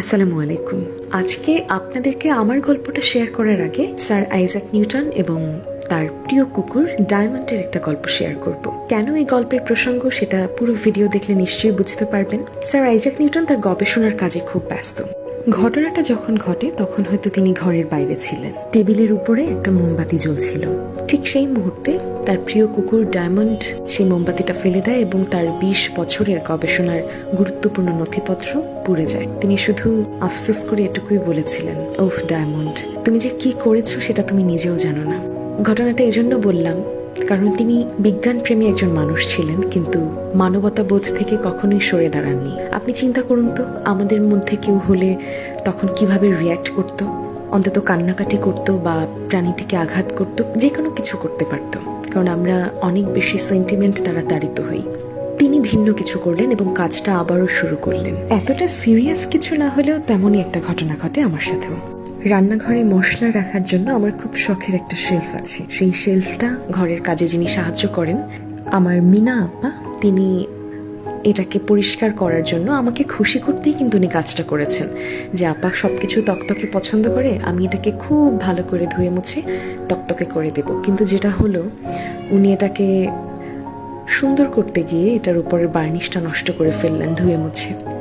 আসসালামু আলাইকুম। আজকে আপনাদেরকে আমার গল্পটা শেয়ার করার আগে স্যার আইজাক নিউটন এবং তার প্রিয় কুকুর ডায়মন্ডের একটা গল্প শেয়ার করব। কেন এই গল্পের প্রসঙ্গ সেটা পুরো ভিডিও দেখলে নিশ্চয়ই বুঝতে পারবেন। স্যার আইজাক নিউটন তার গবেষণার কাজে খুব ব্যস্ত। ঘটনাটা যখন ঘটে, তখন হয়তো তিনি ঘরের বাইরে ছিলেন। টেবিলের উপরে একটা মোমবাতি জ্বলছিল। ঠিক সেই মুহূর্তে তার প্রিয় কুকুর ডায়মন্ড সেই মোমবাতিটা ফেলে দেয় এবং তার বিশ বছরের গবেষণার গুরুত্বপূর্ণ নথিপত্র পুড়ে যায়। তিনি শুধু আফসোস করে এটুকুই বলেছিলেন ওফ ডায়মন্ড, তুমি যে কি করেছ সেটা তুমি নিজেও জানো না। ঘটনাটা এজন্য বললাম কারণ তিনি বিজ্ঞান প্রেমী একজন মানুষ ছিলেন, কিন্তু মানবতা বোধ থেকে কখনোই সরে দাঁড়াননি। আপনি চিন্তা করুন তো, আমাদের মধ্যে কেউ হলে তখন কীভাবে রিয়্যাক্ট করত? অন্তত কান্নাকাটি করতো বা প্রাণীটিকে আঘাত করতো, যে কোনো কিছু করতে পারত। কারণ আমরা অনেক বেশি সেন্টিমেন্ট দ্বারা তাড়িত হই। তিনি ভিন্ন কিছু করলেন এবং কাজটা আবারও শুরু করলেন। এতটা সিরিয়াস কিছু না হলেও তেমনই একটা ঘটনা ঘটে আমার সাথেও। রান্নাঘরে মশলা রাখার জন্য আমার খুব শখের একটা শেলফ আছে। সেই শেলফটা ঘরের কাজে যিনি সাহায্য করেন, আমার মিনা আপা, তিনি এটাকে পরিষ্কার করার জন্য আমাকে খুশি করতেই কিন্তু উনি কাজটা করেছেন। যে আপা সব কিছু তকতকে পছন্দ করে, আমি এটাকে খুব ভালো করে ধুয়ে মুছে তকতকে করে দেব। কিন্তু যেটা হলো, উনি এটাকে সুন্দর করতে গিয়ে এটার উপরের বার্নিশটা নষ্ট করে ফেললেন, ধুয়ে মুছে।